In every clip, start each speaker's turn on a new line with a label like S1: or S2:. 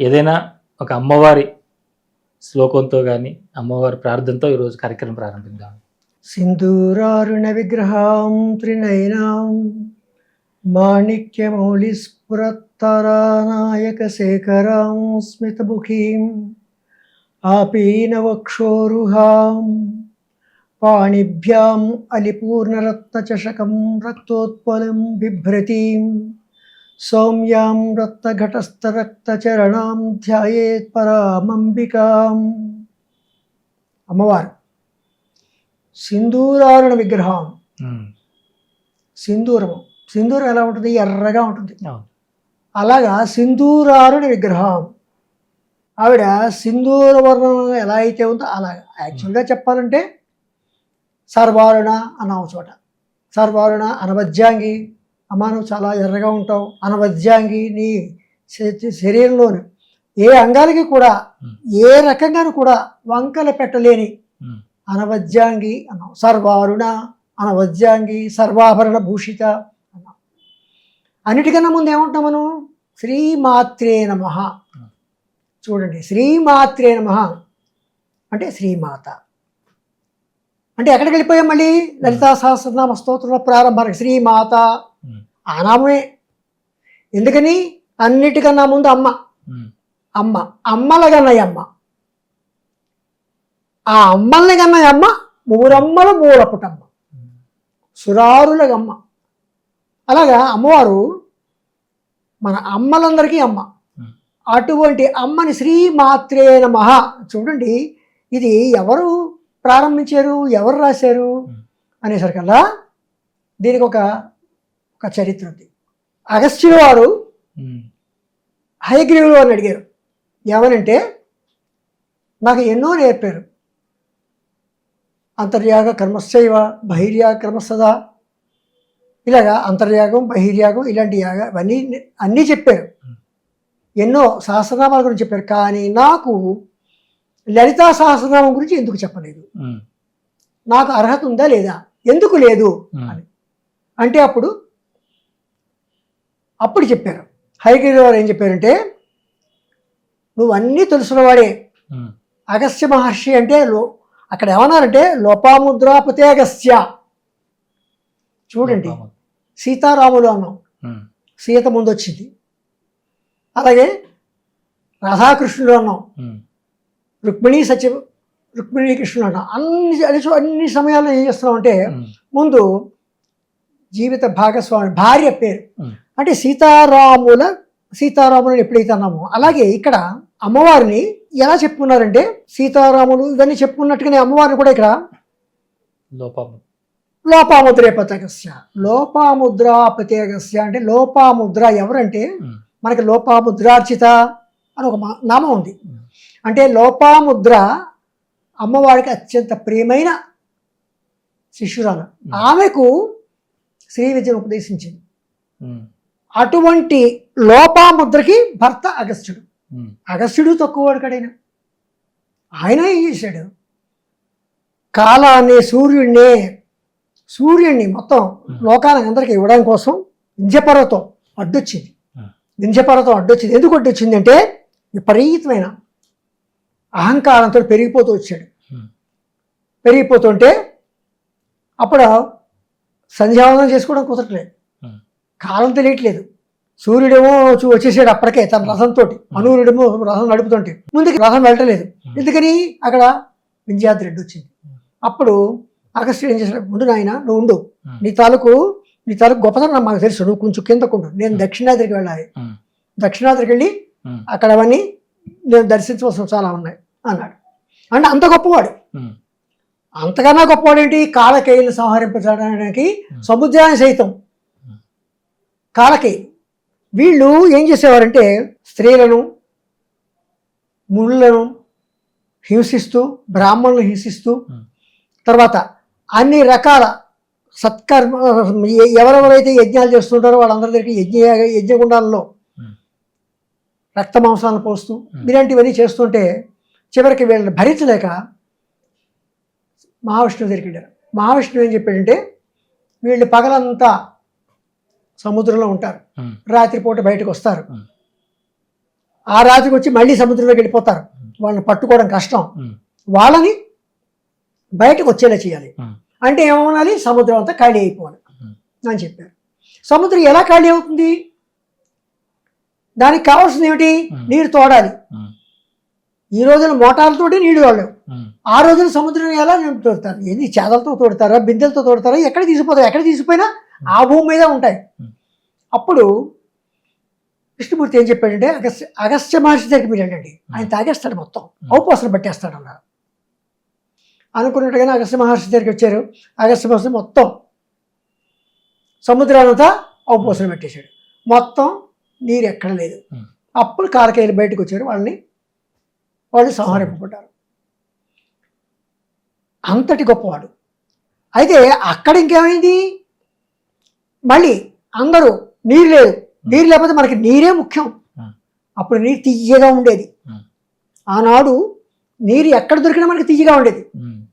S1: ఏదైనా ఒక అమ్మవారి శ్లోకంతో కానీ అమ్మవారి ప్రార్థనతో ఈరోజు కార్యక్రమం ప్రారంభిద్దాం.
S2: సింధూరారుణ విగ్రహాం త్రినయనాం మాణిక్యమౌళిస్ఫురత్తరానాయక శేఖరాం స్మితముఖీం ఆపీనవక్షోరుహాం పాణిభ్యాం అలిపూర్ణరత్నచషకం రక్తోత్పలం బిభ్రతీం సౌమ్యాం రక్తఘటస్థరక్తచరణాం ధ్యాయేత్ పరామంబికాం. అమ్మవారు సింధూరారుణ విగ్రహం. సింధూరము. సింధూరం ఎలా ఉంటుంది? ఎర్రగా ఉంటుంది. అలాగా సింధూరారుణ విగ్రహం. ఆవిడ సింధూర వర్ణం ఎలా అయితే ఉందో అలాగా. యాక్చువల్గా చెప్పాలంటే సర్వారుణ అన్నావు చోట. సర్వారుణ అనవద్యాంగి. అమ్మా నువ్వు చాలా ఎర్రగా ఉంటావు అనవద్యాంగి నీ శరీరంలోని ఏ అంగాలకి కూడా ఏ రకంగానూ కూడా వంకలు పెట్టలేని. అనవద్యాంగి అన్నాం సర్వారుణ అనవద్యాంగి సర్వాభరణ భూషిత అన్నాం అన్నిటికన్నా ముందు ఏమంటాం మనం? శ్రీమాత్రే నమ. చూడండి శ్రీమాత్రే నమ అంటే శ్రీమాత. అంటే ఎక్కడికి వెళ్ళిపోయాం మళ్ళీ? లలితా సహస్రనామ స్తోత్రంలో ప్రారంభానికి శ్రీమాత. ఆ నామమే ఎందుకని? అన్నిటికన్నా ముందు అమ్మ. అమ్మ. అమ్మల గన్నయ్య అమ్మ ఆ అమ్మల్ని గన్నయ్య అమ్మ మూరమ్మల మూలపుటమ్మ సురారుల అమ్మ. అలాగా అమ్మవారు మన అమ్మలందరికీ అమ్మ. అటువంటి అమ్మని శ్రీమాత్రే నమ. చూడండి ఇది ఎవరు ప్రారంభించారు? ఎవరు రాశారు. అనేసరికల్లా దీనికి ఒక ఒక చరిత్ర ఉంది. అగస్త్యుల వారు. హయగ్రీవులు అని అడిగారు. ఏమనంటే నాకు ఎన్నో నేర్పారు. అంతర్యాగ కర్మశైవ బహిర్యాగ కర్మసదా ఇలాగా అంతర్యాగం బహిర్యాగం ఇలాంటి యాగ ఇవన్నీ అన్నీ చెప్పారు. ఎన్నో సహస్రనామాల గురించి చెప్పారు. కానీ నాకు లలితా సహస్రనామం గురించి ఎందుకు చెప్పలేదు. నాకు అర్హత ఉందా లేదా? ఎందుకు లేదు. అని. అంటే అప్పుడు అప్పుడు చెప్పారు. హైగిరి వారు ఏం చెప్పారంటే నువ్వు అన్నీ తెలుసున్నవాడే. అగస్త్య మహర్షి అంటే లో అక్కడ ఏమన్నారంటే లోపాముద్రాపతే అగస్త్య. చూడండి సీతారాములు అన్నాం. సీత ముందు వచ్చింది అలాగే రాధాకృష్ణుడు అన్నాం. రుక్మిణి సత్య రుక్మిణి కృష్ణుడు అన్నాం అన్ని సమయాల్లో ఏం చేస్తున్నాం అంటే. ముందు జీవిత భాగస్వామి భార్య పేరు. అంటే సీతారాముల సీతారాములను ఎప్పుడైతే అన్నామో అలాగే ఇక్కడ అమ్మవారిని ఎలా చెప్పుకున్నారంటే సీతారాములు ఇవన్నీ చెప్పుకున్నట్టుగానే అమ్మవారిని కూడా ఇక్కడ
S1: లోపము
S2: లోపాముద్రే పతకస్య లోపాముద్రా పతేగస్య అంటే లోపాముద్ర ఎవరంటే. మనకి లోపాముద్రార్చిత అని ఒక మా- నామం ఉంది. అంటే లోపాముద్ర అమ్మవారికి అత్యంత ప్రియమైన శిష్యురాలు. ఆమెకు శ్రీ విద్యను ఉపదేశించింది. అటువంటి లోపాముద్రకి భర్త అగస్త్యుడు. అగస్త్యుడు తక్కువవాడు కడైన ఆయన ఏం చేశాడు కాలాన్ని సూర్యుడిని సూర్యుడిని మొత్తం లోకానికి అందరికి ఇవ్వడం కోసం వింధ్యపర్వతం అడ్డొచ్చింది. వింధ్యపర్వతం అడ్డొచ్చింది ఎందుకు అడ్డొచ్చింది అంటే విపరీతమైన అహంకారంతో పెరిగిపోతూ వచ్చాడు. పెరిగిపోతుంటే అప్పుడు సంధ్యావందనం చేసుకోవడం కుదరట్లేదు. కాలం తెలియట్లేదు. సూర్యుడేమో వచ్చేసాడు అప్పటికే తన రథంతో అనూరుడేమో రథం నడుపుతుంటే. ముందుకు రథం వెళ్ళటలేదు. ఎందుకని? అక్కడ వింధ్యాద్రి రెడ్డి వచ్చింది. అప్పుడు అగస్త్యుడు ఏం చేశాడు? ముందు నాయన నువ్వు ఉండు. నీ తాలూకు నీ తాలూకు గొప్పతనం మాకు తెలుసు. నువ్వు కొంచెం కిందకుండు నేను దక్షిణాద్రికి వెళ్ళాలి. దక్షిణాద్రికి వెళ్ళి. అక్కడ అవన్నీ నేను దర్శించవలసిన చాలా ఉన్నాయి. అన్నాడు అంటే అంత గొప్పవాడు. అంతకన్నా గొప్పవాడు ఏంటి కాలకేయులు సంహరింపజడానికి సముద్రాన్ని సైతం కాలకేయులు వీళ్ళు ఏం చేసేవారంటే స్త్రీలను ముళ్ళను హింసిస్తూ బ్రాహ్మణులను హింసిస్తూ. తర్వాత అన్ని రకాల సత్కర్మ ఎవరెవరైతే యజ్ఞాలు చేస్తుంటారో వాళ్ళందరి దగ్గరికి యజ్ఞ యజ్ఞగుండాలలో. రక్త మాంసాలను పోస్తూ. ఇలాంటివన్నీ చేస్తుంటే చివరికి వీళ్ళని భరించలేక మహావిష్ణువు దగ్గరికి వెళ్ళారు. మహావిష్ణువు ఏం చెప్పాడంటే వీళ్ళు పగలంతా సముద్రంలో ఉంటారు. రాత్రిపూట బయటకు వస్తారు. ఆ రాత్రికి వచ్చి మళ్ళీ సముద్రంలోకి వెళ్ళిపోతారు. వాళ్ళని పట్టుకోవడం కష్టం. వాళ్ళని బయటకు వచ్చేలా చేయాలి. అంటే ఏమనాలి సముద్రం అంతా ఖాళీ అయిపోవాలి అని చెప్పారు. సముద్రం ఎలా ఖాళీ అవుతుంది? దానికి కావాల్సింది ఏమిటి. నీరు తోడాలి. ఈ రోజున మోటార్లతోటి తోడలేవు
S1: ఉమ్,
S2: ఆ రోజున సముద్రం ఎలా తోడతారు? ఎన్ని చేదలతో తోడతారా? బిందెలతో తోడతారా? ఎక్కడ తీసిపోతారు ఎక్కడ తీసిపోయినా ఆ భూమి మీద ఉంటాయి. అప్పుడు విష్ణుమూర్తి ఏం చెప్పాడంటే అగస్త్య అగస్త్య మహర్షి దగ్గరికి మీరు వెళ్ళండి. ఆయన తాగేస్తాడు మొత్తం. ఔపాసన పట్టేస్తాడు అన్నారు అనుకున్నట్టుగానే అగస్త్య మహర్షి దగ్గరికి వచ్చారు. అగస్త్య మహర్షి మొత్తం సముద్రానంతా ఔపోసన పెట్టేశాడు. మొత్తం నీరు ఎక్కడ లేదు. అప్పుడు కాలకేయులు బయటకు వచ్చారు. వాళ్ళని వాళ్ళు సంహరింపబడ్డారు. అంతటి గొప్పవాడు. అయితే అక్కడ ఇంకేమైంది? మళ్ళీ అందరూ నీరు లేదు. నీరు లేకపోతే మనకి నీరే ముఖ్యం. అప్పుడు నీరు తీయగా ఉండేది. ఆనాడు నీరు ఎక్కడ దొరికినా మనకి తీయగా ఉండేది.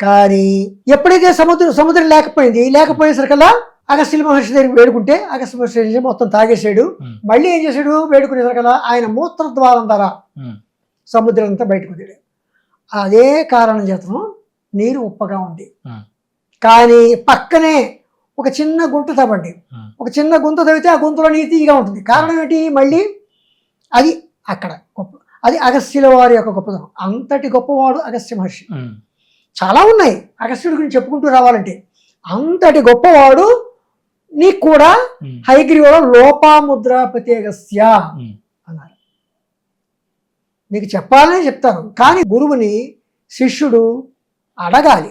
S2: కానీ ఎప్పుడైతే సముద్రం సముద్రం లేకపోయింది లేకపోయేసరికల్లా అగస్త్య మహర్షి దగ్గరికి వేడుకుంటే అగస్త్య మహర్షి? మొత్తం తాగేసాడు మళ్ళీ ఏం చేశాడు? వేడుకునేసరికల్లా ఆయన మూత్ర ద్వారం సముద్రం అంతా బయటకు వదిలాడు అదే కారణం చేతను నీరు ఉప్పగా ఉంది. కానీ పక్కనే ఒక చిన్న గుంట తవ్వండి. ఒక చిన్న గుంత తవ్వితే ఆ గుంతలో నీరు తీయగా ఉంటుంది. కారణం ఏంటి? మళ్ళీ అది అక్కడ గొప్ప అది అగస్త్యుల వారి యొక్క గొప్పతనం. అంతటి గొప్పవాడు అగస్త్య మహర్షి. చాలా ఉన్నాయి. అగస్త్యుడి గురించి చెప్పుకుంటూ రావాలంటే అంతటి గొప్పవాడు నీకు కూడా హైగ్రీవులో లోపాముద్రాపతి అగస్త్య నీకు చెప్పాలని చెప్తాను. కానీ గురువుని శిష్యుడు అడగాలి.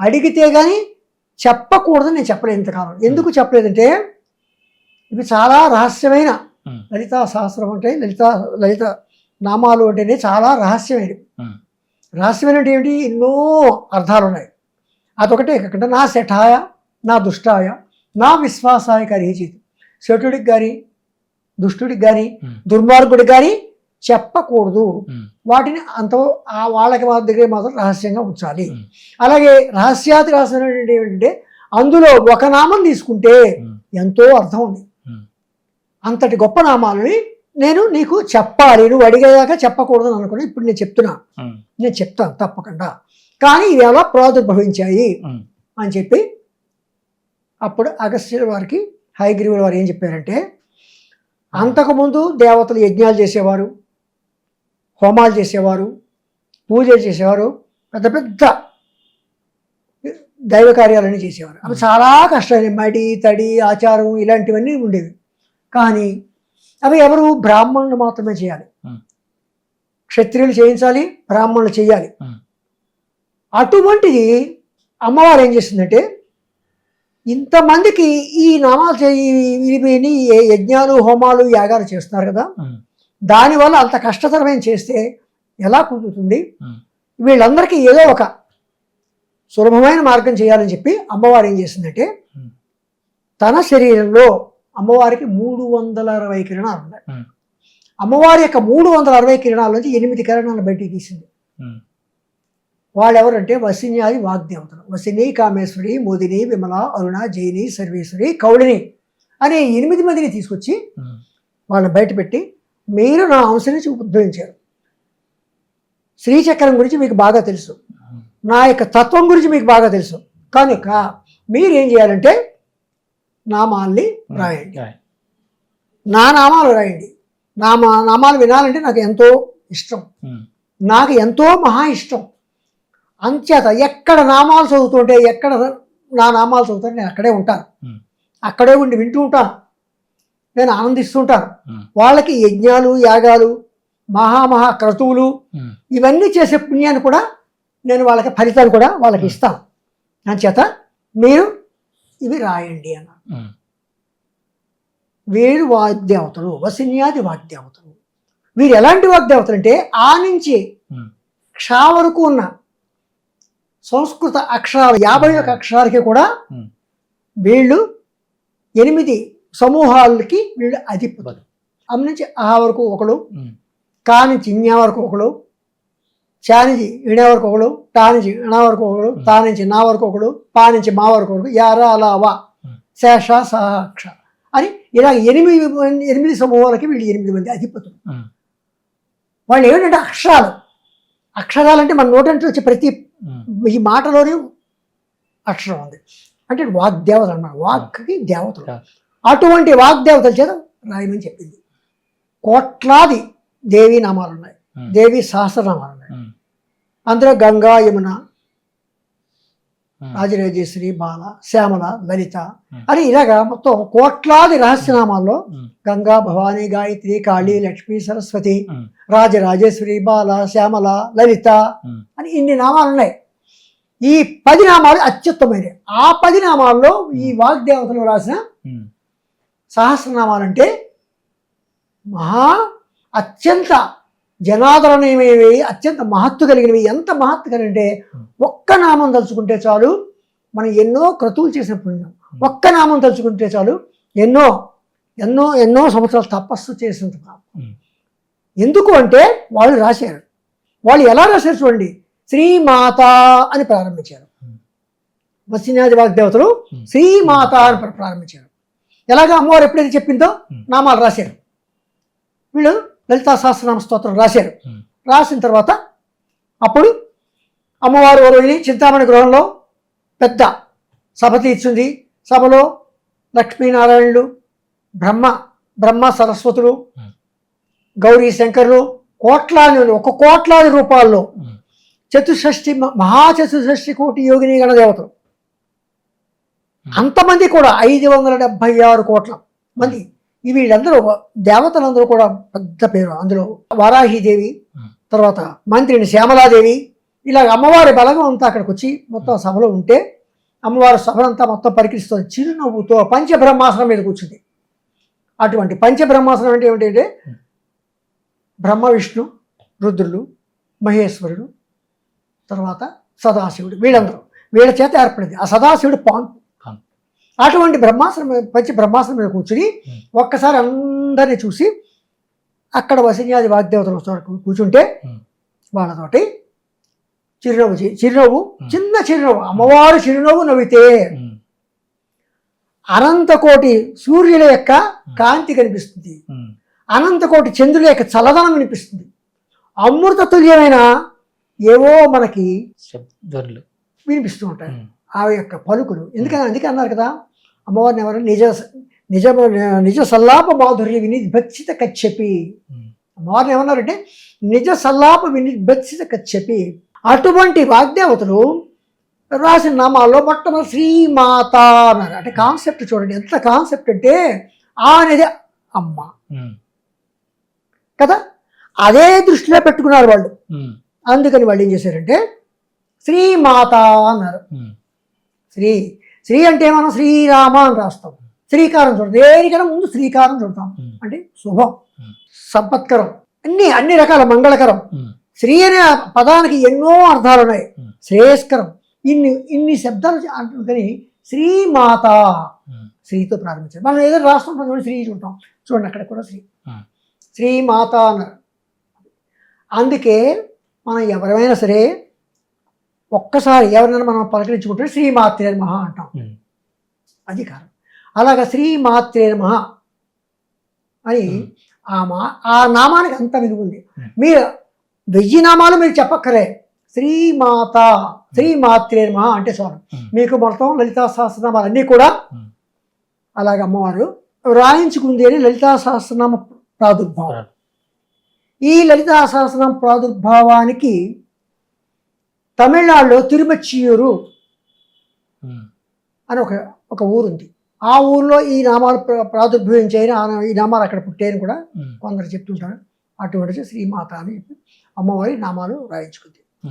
S2: అడిగితే కానీ చెప్పకూడదని నేను చెప్పలేదు ఇంతకాలం. ఎందుకు చెప్పలేదంటే ఇవి చాలా రహస్యమైన లలితా సహస్రం అంటే లలిత లలిత నామాలు అంటేనే చాలా రహస్యమైనవి. రహస్యమైన అంటే ఏమిటి? ఎన్నో అర్థాలు ఉన్నాయి అదొకటే కాకుండా నా శఠాయ నా దుష్టాయ నా విశ్వాసాయ కరిచేది శఠుడికి కానీ దుష్టుడికి కానీ దుర్మార్గుడికి కానీ చెప్పకూడదు. వాటిని అంత ఆ వాళ్ళకి దగ్గర మాత్రం రహస్యంగా ఉంచాలి. అలాగే రహస్యాతి రహస్యం ఏంటంటే అందులో ఒక నామం తీసుకుంటే ఎంతో అర్థం ఉంది. అంతటి గొప్ప నామాలని నేను నీకు చెప్పాలి. నువ్వు అడిగేదాకా చెప్పకూడదు అని అనుకుని ఇప్పుడు నేను చెప్తున్నా. నేను చెప్తాను తప్పకుండా. కానీ ఇవి ఎలా ప్రాదుర్భవించాయి? అని చెప్పి అప్పుడు అగస్త్యుల వారికి హైగ్రీవుల వారు ఏం చెప్పారంటే అంతకుముందు దేవతలు యజ్ఞాలు చేసేవారు. హోమాలు చేసేవారు పూజలు చేసేవారు పెద్ద పెద్ద దైవ కార్యాలన్నీ చేసేవారు. అవి చాలా కష్టమైన మడి తడి ఆచారం ఇలాంటివన్నీ ఉండేవి. కానీ అవి ఎవరు బ్రాహ్మణులు మాత్రమే చేయాలి. క్షత్రియులు చేయించాలి బ్రాహ్మణులు చేయాలి. అటువంటిది అమ్మవారు ఏం చేసిందంటే ఇంతమందికి ఈ నామాలు చే- ఈ- ఇవిని ఏ యజ్ఞాలు హోమాలు యాగాలు చేస్తున్నారు కదా. దానివల్ల అంత కష్టతరమైన చేస్తే ఎలా కుదురుతుంది? వీళ్ళందరికీ ఏదో ఒక సులభమైన మార్గం చేయాలని చెప్పి అమ్మవారు ఏం చేసిందంటే తన శరీరంలో అమ్మవారికి మూడు వందల అరవై కిరణాలు ఉన్నాయి. అమ్మవారి యొక్క మూడు వందల అరవై కిరణాల నుంచి ఎనిమిది కిరణాలను బయటికి తీసింది. వాళ్ళు ఎవరంటే వసిన్యాది వాగ్దేవతలు. వసిని కామేశ్వరి మోదిని విమల అరుణ జైని సర్వేశ్వరి కౌళిని అనే ఎనిమిది మందిని తీసుకొచ్చి వాళ్ళని బయటపెట్టి మీరు నా అంశ నుంచి ఉద్భవించారు శ్రీచక్రం గురించి మీకు బాగా తెలుసు. నా యొక్క తత్వం గురించి మీకు బాగా తెలుసు. కనుక మీరు ఏం చేయాలంటే నామాల్ని రాయండి.
S1: రాయ్.
S2: నా నామాలు రాయండి. నా నామాలు వినాలంటే నాకు ఎంతో ఇష్టం. నాకు ఎంతో మహా ఇష్టం. అంచేత ఎక్కడ నామాలు చదువుతుంటే ఎక్కడ నా నామాలు చదువుతుంటే నేను అక్కడే ఉంటాను. అక్కడే ఉండి వింటూ ఉంటాను. నేను ఆనందిస్తుంటాను. వాళ్ళకి యజ్ఞాలు యాగాలు మహామహా క్రతువులు ఇవన్నీ చేసే పుణ్యాన్ని కూడా నేను వాళ్ళకి ఫలితాలు కూడా వాళ్ళకి ఇస్తాను. అంచేత మీరు ఇవి రాయండి అన్నారు.
S1: ఉమ్,
S2: వీరు వాగ్దేవతలు వసిన్యాది వాగ్దేవతలు. వీరు ఎలాంటి వాగ్దేవతలు అంటే ఆ నుంచి క్షా వరకు ఉన్న సంస్కృత అక్షరాలు యాభై ఒక అక్షరాలకి కూడా. వీళ్ళు ఎనిమిది సమూహాలకి వీళ్ళు అధిపతులు. అమ్మ నుంచి ఆ వరకు ఒకడు
S1: ఉమ్,
S2: కా నుంచి ఇన్యా వరకు ఒకడు చా నుంచి ఇణ వరకు ఒకడు టా నుంచి ఇణ వరకు ఒకడు తా నుంచి నా వరకు ఒకడు పా నుంచి మా వరకు ఒకడు యారా అలా వా శేష సహక్ష అని ఇలా ఎనిమిది మంది- ఎనిమిది సమూహాలకి వీళ్ళు ఎనిమిది మంది అధిపతులు. వాళ్ళు ఏమిటంటే అక్షరాలు. అక్షరాలు అంటే మన నోటంటే వచ్చే ప్రతి ఈ మాటలోనే అక్షరం ఉంది. అంటే వాగ్దేవత అన్నమాట. వాక్కి దేవతలు. అటువంటి వాగ్దేవతల చేత రాయమని చెప్పింది. కోట్లాది దేవీ నామాలు ఉన్నాయి దేవి సహస్రనామాలు ఉన్నాయి అందులో గంగా యమున రాజరాజేశ్వరి బాల శ్యామల లలిత. అని ఇలాగా మొత్తం కోట్లాది రహస్యనామాల్లో గంగా భవానీ గాయత్రి కాళీ లక్ష్మి సరస్వతి రాజరాజేశ్వరి బాల శ్యామల లలిత అని ఇన్ని నామాలు ఉన్నాయి ఈ పది నామాలు అత్యుత్తమైనవి. ఆ పది నామాల్లో ఈ వాగ్దేవతలు రాసిన సహస్రనామాలంటే మహా అత్యంత జనాదరణీయమైనవి అత్యంత మహత్తు కలిగినవి. ఎంత మహత్తు కలిగినంటే ఒక్క నామం తలుచుకుంటే చాలు మనం ఎన్నో క్రతువులు చేసిన పుణ్యం ఒక్క నామం తలుచుకుంటే చాలు ఎన్నో ఎన్నో ఎన్నో సంవత్సరాలు తపస్సు చేసినంత పాపం. ఎందుకు అంటే వాళ్ళు రాశారు. వాళ్ళు ఎలా రాశారు చూడండి. శ్రీమాత అని ప్రారంభించారు. వసినాది వాగ్దేవతలు. శ్రీమాత అని ప్ర- ప్రారంభించారు. ఎలాగ అమ్మవారు ఎప్పుడైతే చెప్పిందో. నామాలు రాశారు. వీళ్ళు లలితా సహస్రనామ స్తోత్రం రాశారు. రాసిన తర్వాత అప్పుడు అమ్మవారు రోజుని చింతామణి గృహంలో పెద్ద సభ తీర్చుంది. సభలో లక్ష్మీనారాయణులు బ్రహ్మ బ్రహ్మ సరస్వతులు. గౌరీ శంకరులు కోట్లాది ఒక కోట్లాది రూపాల్లో చతుషష్ఠి మ- మహాచతుషష్ఠి కోటి యోగిని గణదేవతలు. అంతమంది కూడా ఐదు వందల డెబ్భై ఆరు కోట్ల మంది. వీళ్ళందరూ దేవతలందరూ కూడా పెద్ద పేరు. అందులో వారాహిదేవి. తర్వాత మంత్రిని శ్యామలాదేవి ఇలా అమ్మవారి బలగం అంతా అక్కడికి వచ్చి మొత్తం సభలో ఉంటే అమ్మవారి సభనంతా మొత్తం పరికరిస్తుంది. చిరునవ్వుతో పంచబ్రహ్మాసనం మీద కూర్చుంది. అటువంటి పంచబ్రహ్మాసనం అంటే ఏమిటంటే. బ్రహ్మ విష్ణు రుద్రులు మహేశ్వరుడు తర్వాత సదాశివుడు వీళ్ళందరూ. వీళ్ళ చేత ఏర్పడింది. ఆ సదాశివుడు పాన్. అటువంటి బ్రహ్మాసనం మీద- పంచ బ్రహ్మాసనం మీద కూర్చుని. ఒక్కసారి అందరినీ చూసి అక్కడ వసిన్యాది వాగ్దేవతలు కూర్చుంటే. వాళ్ళతోటి చిరునవ్వు చిరునవ్వు. చిన్న చిరునవ్వు అమ్మవారు చిరునవ్వు నవ్వితే
S1: ఉమ్,
S2: అనంత కోటి సూర్యుల యొక్క కాంతి కనిపిస్తుంది.
S1: ఉమ్,
S2: అనంత కోటి చంద్రుల యొక్క చల్లదనం వినిపిస్తుంది అమృత తుల్యమైన ఏవో మనకి
S1: శబ్దాలు
S2: వినిపిస్తూ ఉంటాయి. ఆ యొక్క పలుకులు. ఎందుకని అందుకే అన్నారు కదా అమ్మవారిని ఎవరు? నిజ నిజ నిజ సల్లాప మాధుర్య విని భక్షిత కచ్చపి అమ్మవారిని ఏమన్నారంటే నిజ సల్లాప విని భక్షిత కచ్చపి అటువంటి వాగ్దేవతలు రాసిన నామాల్లో మొట్టమొదటి శ్రీమాత అన్నారు. అంటే కాన్సెప్ట్ చూడండి. ఎంత కాన్సెప్ట్ అంటే ఆ అనేది అమ్మ. కదా? అదే దృష్టిలో పెట్టుకున్నారు వాళ్ళు. అందుకని వాళ్ళు ఏం చేశారంటే శ్రీమాత అన్నారు. శ్రీ శ్రీ అంటే మనం శ్రీరామ అని రాస్తాం. శ్రీకారం చూడతాం. దేనికైనా ముందు శ్రీకారం చూడతాం. అంటే శుభం. సంపత్కరం అన్ని అన్ని రకాల మంగళకరం. శ్రీ అనే పదానికి ఎన్నో అర్థాలు ఉన్నాయి. శ్రేయస్కరం. ఇన్ని ఇన్ని శబ్దాలు అంటుకొని శ్రీమాత. శ్రీతో ప్రారంభించారు. మనం ఏదో రాస్తుంటాం చూడండి శ్రీ చూంటాం చూడండి అక్కడ కూడా శ్రీ. శ్రీమాత అన్నారు. అందుకే మనం ఎవరైనా సరే ఒక్కసారి ఎవరినైనా మనం పలకరించుకుంటే శ్రీమాత్రే మహా అంటాం. అది కారణం అలాగా శ్రీమాత్రే నమః అని. ఆ మా ఆ నామానికి అంత విలువ ఉంది. మీరు వెయ్యి నామాలు మీరు చెప్పక్కరే శ్రీమాత శ్రీమాత్రే నమః అంటే
S1: ఉమ్,
S2: మీకు మొత్తం లలితా సహస్రనామాలు అన్నీ కూడా. అలాగ అమ్మవారు రాయించుకుంది అని లలితా సహస్రనామ ప్రాదుర్భావం. ఈ లలితా సహస్రనామ ప్రాదుర్భావానికి తమిళనాడులో తిరుమచ్చియూరు అని ఒక ఒక ఊరుంది. ఆ ఊర్లో ఈ నామాలు ప్ర- ప్రాదుర్భవించాయని ఆ నా- ఈ నామాలు అక్కడ పుట్టాయని కూడా కొందరు చెప్తుంటారు. అటువంటి శ్రీమాత అని చెప్పి అమ్మవారి నామాలు రాయించుకుంది.